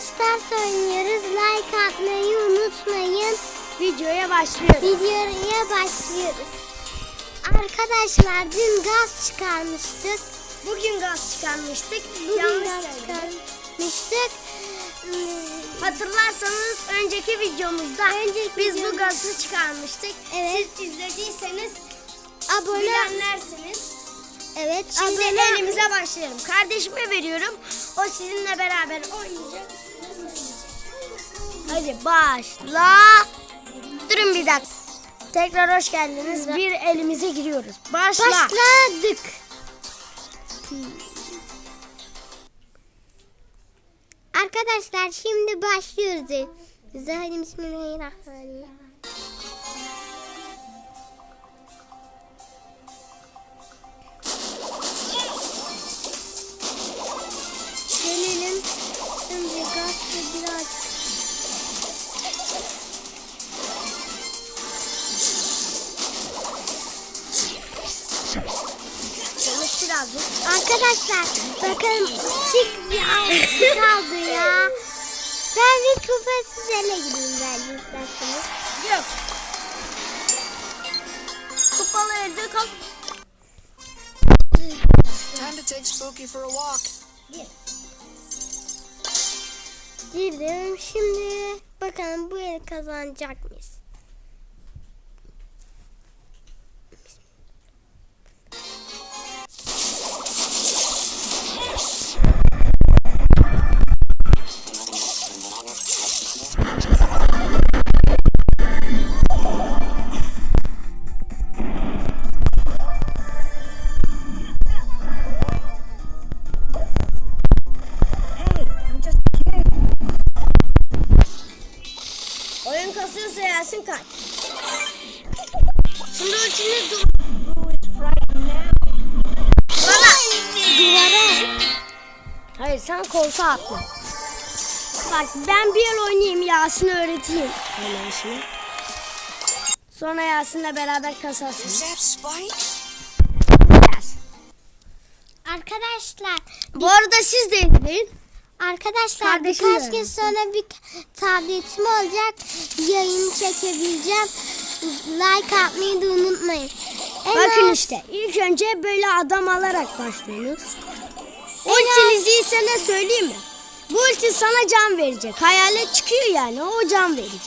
Stars oynuyoruz. Like atmayı unutmayın. Videoya başlıyoruz. Videoya başlıyoruz. Arkadaşlar dün gaz çıkarmıştık. Bugün gaz çıkarmıştık. Bugün Yanlış gaz çıkarmıştık. Hmm, Hatırlarsanız önceki videomuzda Önceki biz bu videomuz- gazı çıkarmıştık. Evet. Siz izlediyseniz Abone bilenlersiniz. Evet. Şimdi abone elimize başlayalım. Kardeşime veriyorum. O sizinle beraber oynayacak. Hadi başla. Durun bir dakika. Tekrar hoş geldiniz. Bir elimize giriyoruz. Başla. Başladık. Arkadaşlar şimdi başlıyoruz. Hadi bismillahirrahmanirrahim. Arkadaşlar bakın çık bir altı kaldı ya. Ben bir kupasız ele gideyim bence isterseniz. Yok. Kupalı elde kal. Time to take Spooky for a walk. Girdim. Şimdi bakalım bu el kazanacak mıyız? Koltuğa atla. Bak ben bir el oynayayım Yasin'e öğreteyim. Oynayışını. Sonra Yasin'le beraber kasarsın. Arkadaşlar Bu arada siz de izleyin. Arkadaşlar Kardeşim birkaç de gün sonra bir tabletim olacak. Yayın çekebileceğim. Like atmayı da unutmayın. En Bakın az- işte ilk önce böyle adam alarak başlıyoruz. Ultinizi ise ne söyleyeyim mi? Bu ulti sana can verecek. Hayalet çıkıyor yani o can verecek.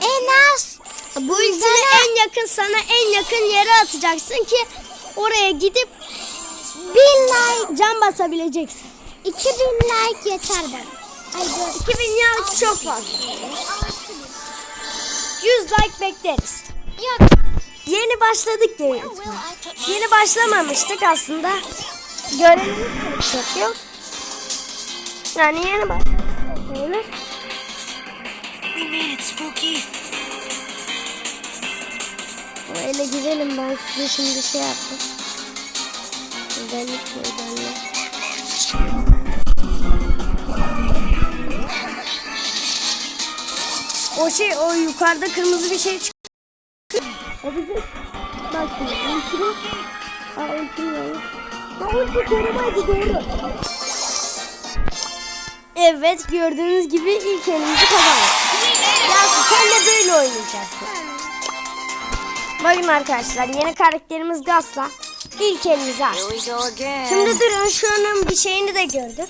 En az Bu ultini en yakın sana en yakın yere atacaksın ki oraya gidip bin like, can basabileceksin. 2000 like yeter bana. Ay dur. 2000 like çok fazla. 100 like bekleriz. Yok. Yeni başladık diye. Yeni başlamamıştık aslında. Görevimiz yok. Yani yeni it, Spooky. Öyle gidelim ben size şimdi şey yaptım. Özellikle özellikle. O şey o yukarıda kırmızı bir şey çıktı. O bizi bak şimdi ultimi Aa ultimi ulti korumaydı doğru. Evet gördüğünüz gibi ilk elimizi kazandık. Ya sen de böyle oynayacaksın. Bakın arkadaşlar yeni karakterimiz Gas'la ilk elimizi açtık. Şimdi durun şunun bir şeyini de gördüm.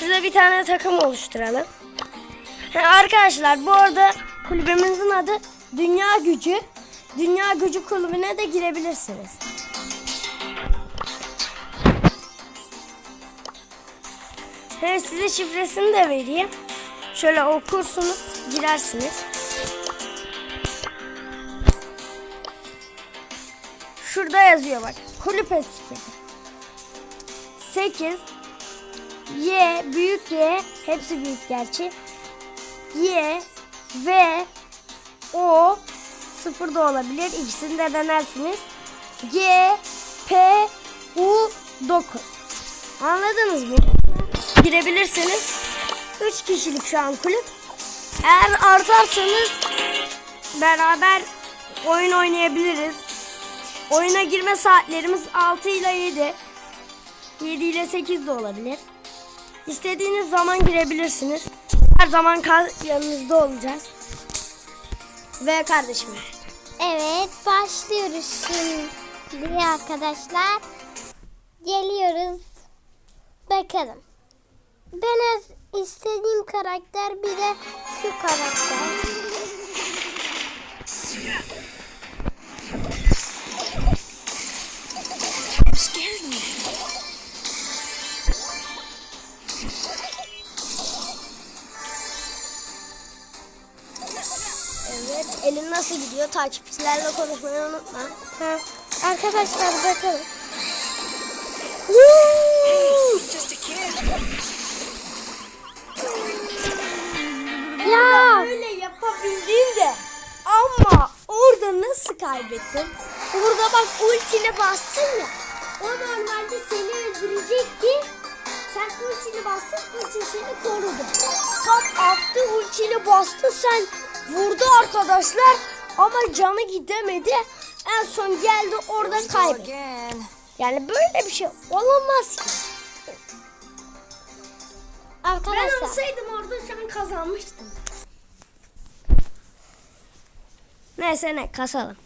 Şurada bir tane takım oluşturalım. Arkadaşlar bu arada kulübümüzün adı Dünya Gücü. Dünya Gücü kulübüne de girebilirsiniz. He, size şifresini de vereyim. Şöyle okursunuz, girersiniz. Şurada yazıyor bak. Kulüp etiketi. 8 Y büyük Y hepsi büyük gerçi. Y V O sıfır da olabilir. İkisini de denersiniz. G P U 9 Anladınız mı? Girebilirsiniz. 3 kişilik şu an kulüp. Eğer artarsanız beraber oyun oynayabiliriz. Oyuna girme saatlerimiz 6 ile 7. 7 ile 8 de olabilir. İstediğiniz zaman girebilirsiniz. Her zaman yanınızda olacağız. Ve kardeşim. Evet başlıyoruz şimdi arkadaşlar. Geliyoruz. Bakalım. Ben az istediğim karakter bir de şu karakter. Evet. Elin nasıl gidiyor? Takipçilerle konuşmayı unutma. Ha, arkadaşlar bakalım. Just a kid. Nasıl kaybettin? Orada bak ultine bastın ya. O normalde seni öldürecekti. Sen ultini bastın, ulti seni korudu. Tam attı ultini bastı sen vurdu arkadaşlar. Ama canı gidemedi. En son geldi orada kaybetti. Yani böyle bir şey olamaz ki. Ben arkadaşlar. olsaydım orada şu an kazanmıştım. Neyse ne kasalım.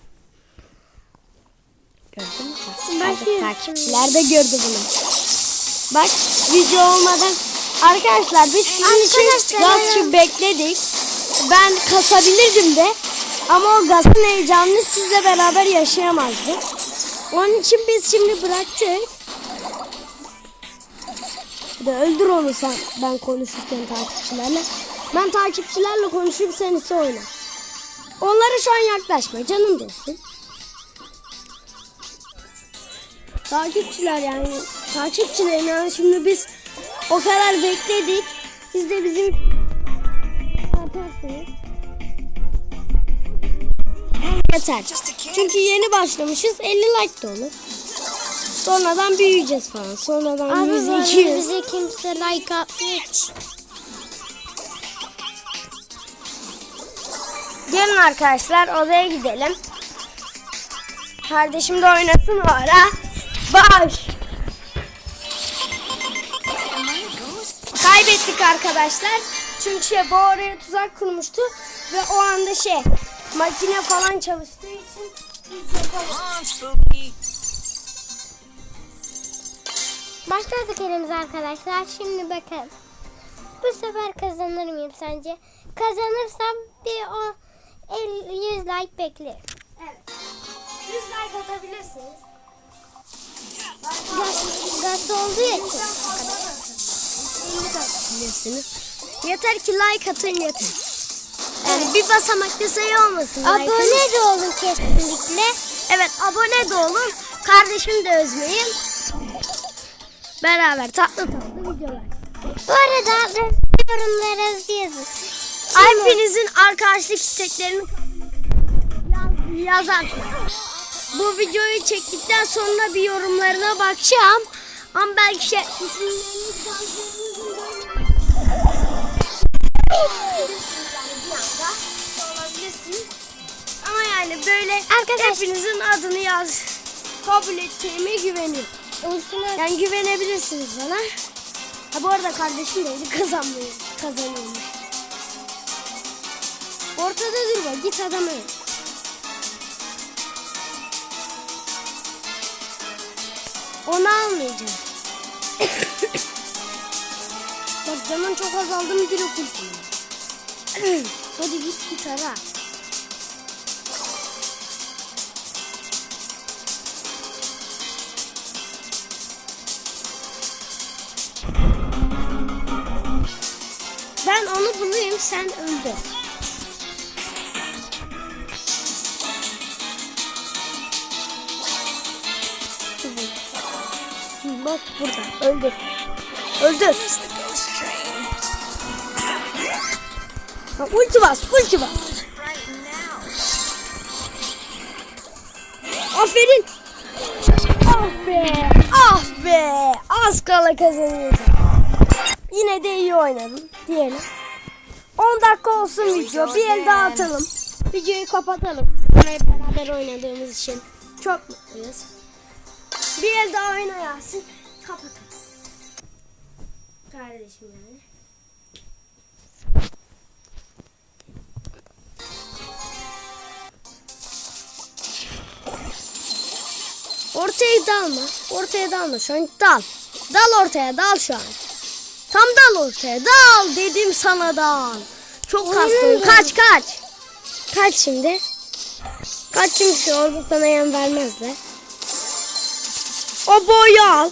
Gördün mü? De gördü bunu. Bak video olmadan arkadaşlar biz sizin için Arkadaşlar, gaz için bekledik. Ben kasabilirdim de ama o gazın heyecanını sizle beraber yaşayamazdık. Onun için biz şimdi bıraktık. Bir de öldür onu sen ben konuşurken takipçilerle. Ben takipçilerle konuşup sen ise oyna. Onlara şu an yaklaşma canım dostum. Takipçiler yani takipçiler yani şimdi biz o kadar bekledik. Siz de bizim atarsınız. Yeter. Çünkü yeni başlamışız 50 like da olur. Sonradan büyüyeceğiz falan. Sonradan Abi 100 böyle 200. bize kimse like atmıyor. Gelin arkadaşlar odaya gidelim. Kardeşim de oynasın o ara. Baş. Kaybettik arkadaşlar. Çünkü şey bu oraya tuzak kurmuştu. Ve o anda şey makine falan çalıştığı için biz yapamadık. Başladık elimiz arkadaşlar. Şimdi bakalım. Bu sefer kazanır mıyım sence? Kazanırsam bir o 50, 100 like beklerim. Evet. 100 like atabilirsiniz. Gaz olduğu için. Yeter ki like atın yeter. Yani bir basamakta sayı olmasın. Abone de olun kesinlikle. Evet abone de olun. Kardeşim de özleyin. Beraber tatlı tatlı videolar. Bu arada yorumlara yazın. Hepinizin arkadaşlık isteklerini yaz- yazarsınız. Bu videoyu çektikten sonra bir yorumlarına bakacağım. Ama belki şey. Ama yani böyle hepinizin adını yaz. Kabul edeceğime güveniyorum. Yani güvenebilirsiniz bana. Ha bu arada kardeşim de öyle kazanmıyor. Kazanıyormuş. Ortada durma git adamı. Onu almayacağım. Bak canın çok azaldı mı direkt kurtuluyor. Hadi git git ara. Ben onu bulayım sen öldür. Bak burada öldür. Öldür. Ha, ulti bas ulti bas. Aferin. Ah be. Ah be. Az kala kazanıyordum. Yine de iyi oynadım diyelim. 10 dakika olsun video. Bir el daha atalım. Videoyu kapatalım. Hep beraber oynadığımız için çok mutluyuz. Bir el daha oyna Yasin. Kapatalım. Kardeşim. yani. Ortaya dalma. Ortaya dalma. Şu an dal. Dal ortaya dal şu an. Tam dal ortaya. Dal dedim sana dal. Çok kastın. Kaç kaç. Kaç şimdi. Kaç şimdi orada sana yem vermezler. O boyu al.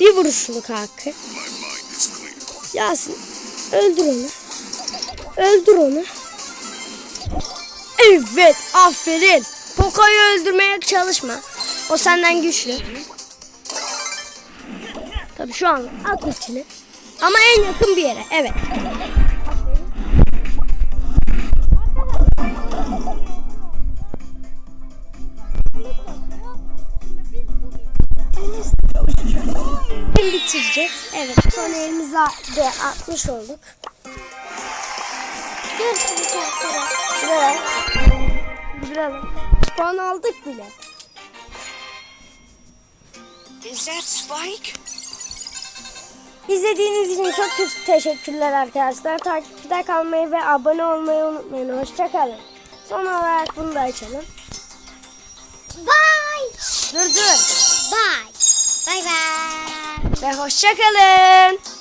Bir vuruşluk hakkı. Yasin öldür onu. Öldür onu. Evet aferin. Poco'yu öldürmeye çalışma. O senden güçlü. Tabii şu an at içine. Ama en yakın bir yere. Evet. Elimize de atmış olduk. Görüşürüz arkadaşlar. Duralım. Puan aldık bile. Is that Spike? İzlediğiniz için çok te- teşekkürler arkadaşlar. Takipte kalmayı ve abone olmayı unutmayın. Hoşçakalın. Son olarak bunu da açalım. Bye. Dur dur. Bye. Bye bye. Ve hoşçakalın.